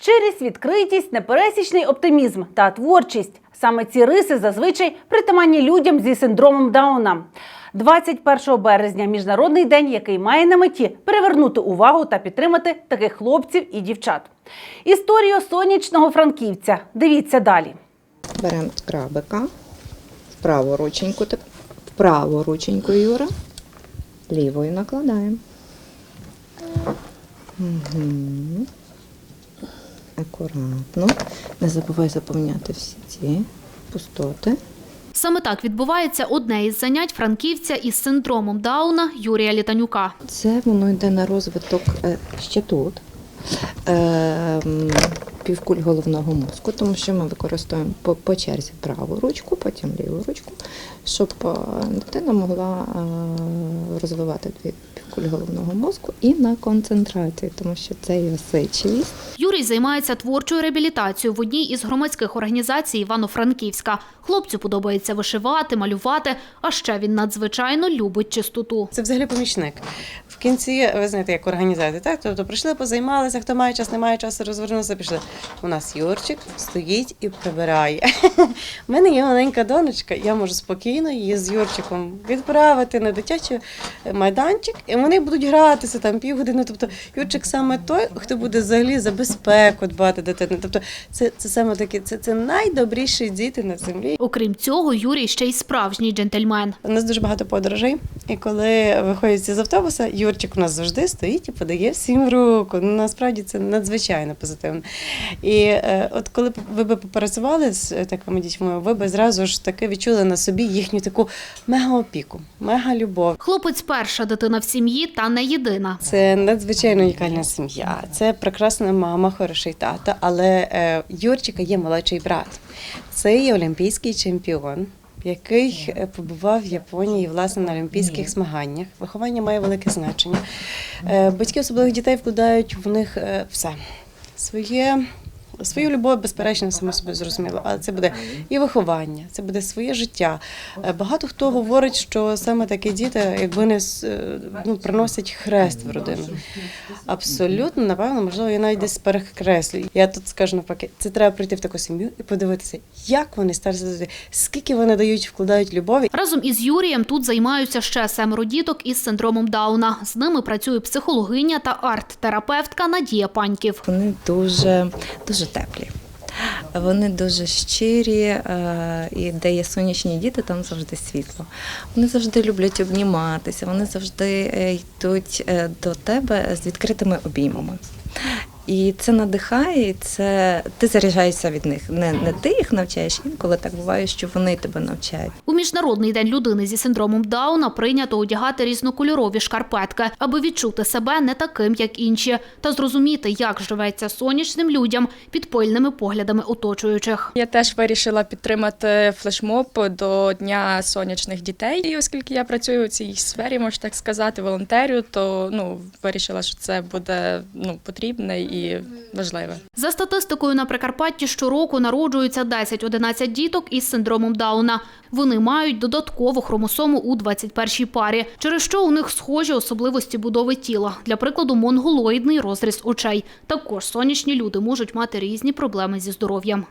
Щирість, відкритість, непересічний оптимізм та творчість. Саме ці риси зазвичай притаманні людям зі синдромом Дауна. 21 березня міжнародний день, який має на меті привернути увагу та підтримати таких хлопців і дівчат. Історію сонячного франківця. Дивіться далі. Беремо крабика, в праву рученьку, в праву рученьку Юра, лівою накладаємо. Угу. Акуратно. Не забувай заповняти всі ці пустоти. Саме так відбувається одне із занять франківця із синдромом Дауна Юрія Літанюка. Це воно йде на розвиток е, ще тут. Півкуль головного мозку, тому що ми використовуємо по, по черзі праву ручку, потім ліву ручку, щоб е, дитина могла е, розвивати дві півкуль головного мозку і на концентрації, тому що це і осичливість. Юрій займається творчою реабілітацією в одній із громадських організацій Івано-Франківська. Хлопцю подобається вишивати, малювати, а ще він надзвичайно любить чистоту. Це взагалі помічник. В кінці, ви знаєте, як організація, так? Тобто прийшли, позаймалися, хто має час, не має часу, розвернувся, пішли. У нас Юрчик стоїть і прибирає. У мене є маленька донечка, я можу спокійно її з Юрчиком відправити на дитячий майданчик, і вони будуть гратися там півгодини. Тобто Юрчик саме той, хто буде взагалі за безпеку дбати дитини. Тобто це, це саме такі, це, це найдобріші діти на землі. Окрім цього, Юрій ще й справжній джентльмен. У нас дуже багато подорожей, і коли виходять з автобуса, Юрчик у нас завжди стоїть і подає всім руку. Ну, насправді це надзвичайно позитивно. І е, от коли ви б попрацювали з е, такими дітьми, ви б зразу ж таки відчули на собі їхню таку мега-опіку, мега-любов. Хлопець перша дитина в сім'ї та не єдина. Це надзвичайно унікальна сім'я. Це прекрасна мама, хороший тато. Але е, Юрчика є молодший брат. Це є олімпійський чемпіон. Який е, побував в Японії власне на олімпійських змаганнях. Виховання має велике значення. Е, Батьки особливих дітей вкладають в них е, все своє. Свою любов, безперечно, само собі зрозуміло, але це буде і виховання, це буде своє життя. Е, Багато хто говорить, що саме такі діти, якби не е, ну, приносять хрест в родину. Абсолютно, напевно, можливо, я навіть десь перекреслюю. Я тут скажу навпаки, це треба прийти в таку сім'ю і подивитися, як вони за скільки вони дають, вкладають любові. Разом із Юрієм тут займаються ще семеро діток із синдромом Дауна. З ними працює психологиня та арт-терапевтка Надія Паньків. Вони дуже, дуже теплі. Вони дуже щирі, е, і де є сонячні діти, там завжди світло. Вони завжди люблять обніматися, вони завжди е, йдуть е, до тебе з відкритими обіймами. І це надихає, і це ти заряджаєшся від них. Не, не ти їх навчаєш, інколи так буває, що вони тебе навчають. У міжнародний день людини зі синдромом Дауна прийнято одягати різнокольорові шкарпетки, аби відчути себе не таким, як інші, та зрозуміти, як живеться сонячним людям під пильними поглядами оточуючих. Я теж вирішила підтримати флешмоб до Дня сонячних дітей. І оскільки я працюю у цій сфері, можна так сказати, волонтерю, то ну вирішила, що це буде ну потрібне і важливе. За статистикою на Прикарпатті щороку народжуються 10-11 діток із синдромом Дауна. Вони мають додаткову хромосому у 21-й парі, через що у них схожі особливості будови тіла. Для прикладу, монголоїдний розріз очей. Також сонячні люди можуть мати різні проблеми зі здоров'ям.